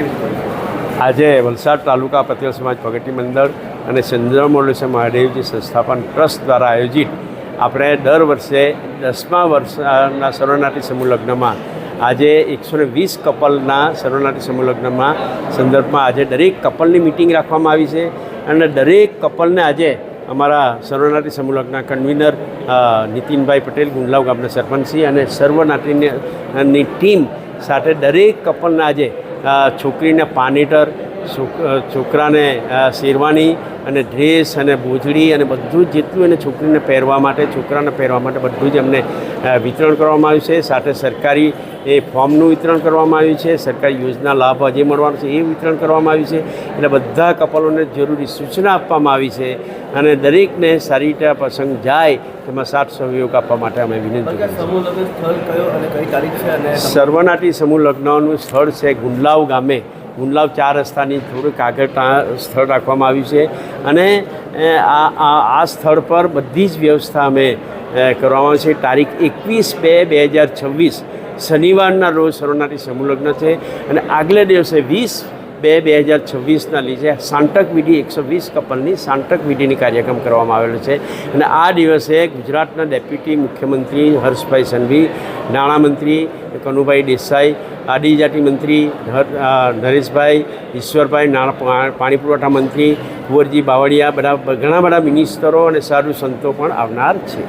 આજે વલસાડ તાલુકા પટેલ સમાજ પ્રગતિ મંડળ અને ચંદ્રમૌલેશ્વર મહાદેવજી સંસ્થાપન ટ્રસ્ટ દ્વારા આયોજિત આપણે દર વર્ષે દસમા વર્ષના સર્વનાટી સમૂહ લગ્નમાં આજે એકસો ને વીસ કપલના સર્વનાટી સમૂહ લગ્નમાં સંદર્ભમાં આજે દરેક કપલની મિટિંગ રાખવામાં આવી છે અને દરેક કપલને આજે અમારા સર્વનાટી સમૂહ લગ્નના કન્વીનર નીતિનભાઈ પટેલ, ગુંડલાવ ગામના સરપંચશ્રી અને સર્વનાટીની ટીમ સાથે દરેક કપલને આજે છોકરીને પાનીટર છોકરાને શેરવાની અને ડ્રેસ અને બોજડી અને બધું જેટલું એને છોકરીને પહેરવા માટે, છોકરાને પહેરવા માટે બધું જ એમને વિતરણ કરવામાં આવ્યું છે. સાથે સરકારી એ ફોર્મનું વિતરણ કરવામાં આવ્યું છે. સરકારી યોજના લાભ જે મળવાનો છે. એ વિતરણ કરવામાં આવ્યું છે. એટલે બધા કપલોને જરૂરી સૂચના આપવામાં આવી છે. અને દરેકને સારી રીતે પ્રસંગ જાય તેમાં સાથ સહયોગ આપવા માટે અમે વિનંતી સર્વનાટી સમૂહ લગ્નનું સ્થળ છે ગુંડલાવ ગામે. ગુંડલાવ ચાર રસ્તાની થોડુંક આગળ સ્થળ રાખવામાં આવ્યું છે. અને આ આ આ સ્થળ પર બધી જ વ્યવસ્થા અમે કરવામાં આવી છે. તારીખ એકવીસ બે બે હજાર છવ્વીસ શનિવારના રોજ સર્વનાટી સમૂહ લગ્ન છે. અને આગલે દિવસે વીસ બે બે હજાર છવ્વીસના લીધે સાંટક વિધિ એકસો વીસ કપલની સાંટક વિધિની કાર્યક્રમ કરવામાં આવેલો છે. અને આ દિવસે ગુજરાતના ડેપ્યુટી મુખ્યમંત્રી હર્ષભાઈ સંઘવી, નાણામંત્રી કનુભાઈ દેસાઈ, આદિજાતિ મંત્રી નરેશભાઈ, ઈશ્વરભાઈ, નાણાં પાણી પુરવઠા મંત્રી કુંવરજી બાવળિયા, બધા, ઘણા બધા મિનિસ્ટરો અને સાધુ સંતો પણ આવનાર છે.